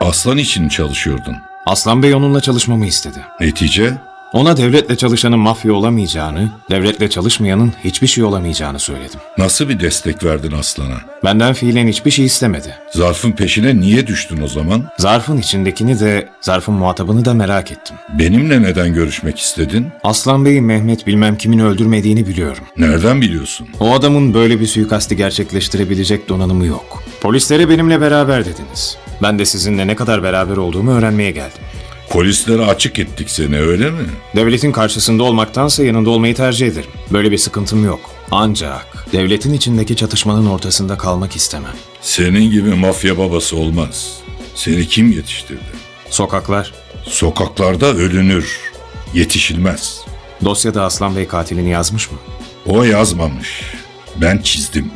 Aslan için çalışıyordun. Aslan Bey onunla çalışmamı istedi. Netice? Ona devletle çalışanın mafya olamayacağını, devletle çalışmayanın hiçbir şey olamayacağını söyledim. Nasıl bir destek verdin Aslan'a? Benden fiilen hiçbir şey istemedi. Zarfın peşine niye düştün o zaman? Zarfın içindekini de, zarfın muhatabını da merak ettim. Benimle neden görüşmek istedin? Aslan Bey'in Mehmet bilmem kimin öldürmediğini biliyorum. Nereden biliyorsun? O adamın böyle bir suikasti gerçekleştirebilecek donanımı yok. Polislere benimle beraber dediniz. Ben de sizinle ne kadar beraber olduğumu öğrenmeye geldim. Polislere açık ettik seni öyle mi? Devletin karşısında olmaktansa yanında olmayı tercih ederim. Böyle bir sıkıntım yok. Ancak devletin içindeki çatışmanın ortasında kalmak istemem. Senin gibi mafya babası olmaz. Seni kim yetiştirdi? Sokaklar, Sokaklarda ölünür, yetişilmez. dosyada Aslan Bey katilini yazmış mı? O yazmamış. Ben çizdim.